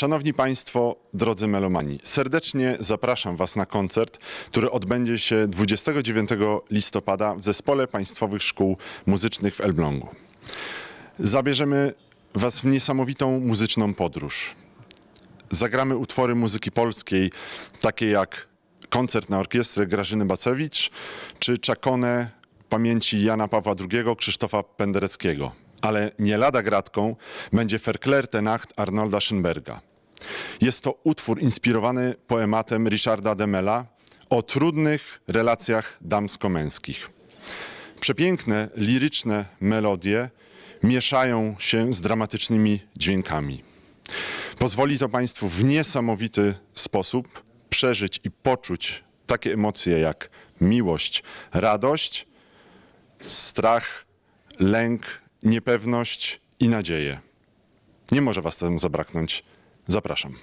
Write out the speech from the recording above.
Szanowni Państwo, drodzy melomani, serdecznie zapraszam Was na koncert, który odbędzie się 29 listopada w Zespole Państwowych Szkół Muzycznych w Elblągu. Zabierzemy Was w niesamowitą muzyczną podróż. Zagramy utwory muzyki polskiej, takie jak koncert na orkiestrę Grażyny Bacewicz czy Czakone pamięci Jana Pawła II, Krzysztofa Pendereckiego. Ale nie lada gratką będzie Verklärte Nacht Arnolda Schönberga. Jest to utwór inspirowany poematem Richarda Demela o trudnych relacjach damsko-męskich. Przepiękne, liryczne melodie mieszają się z dramatycznymi dźwiękami. Pozwoli to Państwu w niesamowity sposób przeżyć i poczuć takie emocje jak miłość, radość, strach, lęk, niepewność i nadzieję. Nie może Was temu zabraknąć. Zapraszam.